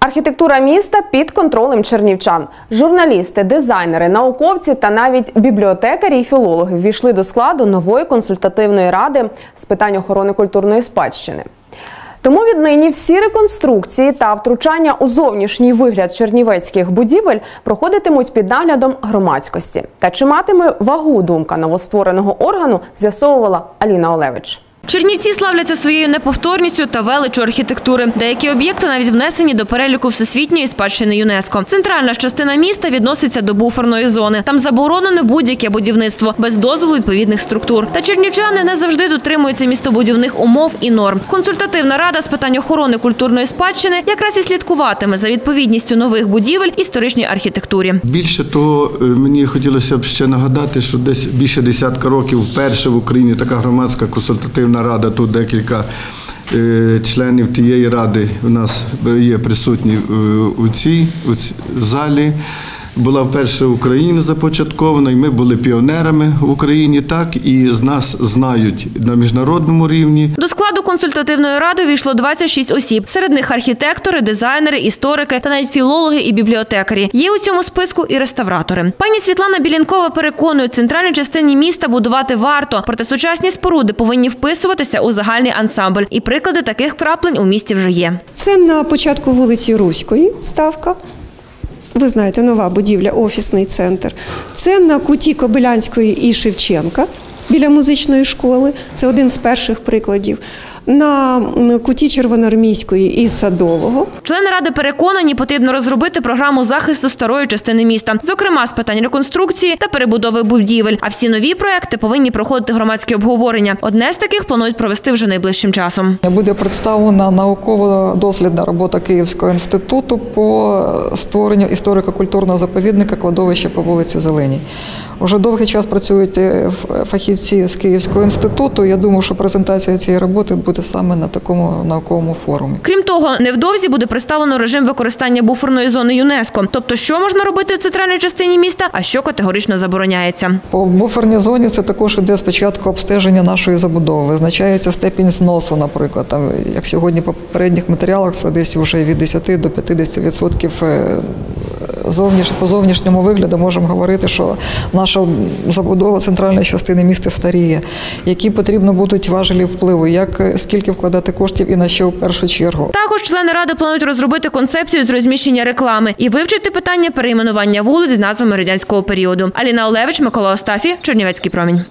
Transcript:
Архітектура міста під контролем чернівчан. Журналісти, дизайнери, науковці та навіть бібліотекарі і філологи ввійшли до складу нової консультативної ради з питань охорони культурної спадщини. Тому віднині всі реконструкції та втручання у зовнішній вигляд чернівецьких будівель проходитимуть під наглядом громадськості. Та чи матиме вагу думка новоствореного органу, з'ясовувала Аліна Олевич. Чернівці славляться своєю неповторністю та величу архітектури. Деякі об'єкти навіть внесені до переліку всесвітньої спадщини ЮНЕСКО. Центральна частина міста відноситься до буферної зони. Там заборонено будь-яке будівництво без дозволу відповідних структур. Та чернівчани не завжди дотримуються містобудівних умов і норм. Консультативна рада з питань охорони культурної спадщини якраз і слідкуватиме за відповідністю нових будівель історичній архітектурі. Більше того, е, мені хотілося б ще нагадати, що десь більше десятка років вперше в Україні така громадська консультативна рада. Тут декілька е, членів тієї ради у нас є присутні е, у цій у цій залі. Була вперше в Україні започаткована, і ми були піонерами в Україні, так і з нас знають на міжнародному рівні. До складу консультативної ради війшло 26 осіб. Серед них архітектори, дизайнери, історики та навіть філологи і бібліотекарі. Є у цьому списку і реставратори. Пані Світлана Білінкова переконує, центральній частині міста будувати варто, проте сучасні споруди повинні вписуватися у загальний ансамбль. І приклади таких краплень у місті вже є. Це на початку вулиці Руської ставка. Ви знаєте, нова будівля, офісний центр. Це на куті Кобилянської і Шевченка біля музичної школи. Це один з перших прикладів. На куті Червоноармійської і Садового. Члени ради переконані, потрібно розробити програму захисту старої частини міста, зокрема з питань реконструкції та перебудови будівель. А всі нові проекти повинні проходити громадське обговорення. Одне з таких планують провести вже найближчим часом. Буде представлена науково-дослідна робота Київського інституту по створенню історико-культурного заповідника кладовища по вулиці Зеленій. Уже довгий час працюють е, фахівці з Київського інституту. Я думаю, що презентація цієї роботи буде саме на такому науковому форумі. Крім того, невдовзі буде представлено режим використання буферної зони ЮНЕСКО, тобто що можна робити в центральній частині міста, а що категорично забороняється. По буферній зоні це також іде спочатку обстеження нашої забудови. Визначається степінь зносу, наприклад. Там, як сьогодні по попередніх матеріалах, це десь вже від 10 до 50% е, зовніш, по зовнішньому вигляду можемо говорити, що наша забудова центральної частини міста старіє, які потрібно будуть важелі впливу, як скільки вкладати коштів і на що в першу чергу. Також члени ради планують розробити концепцію з розміщення реклами і вивчити питання перейменування вулиць з назвами радянського періоду. Аліна Олевич, Микола Остафі, Чернівецький промінь.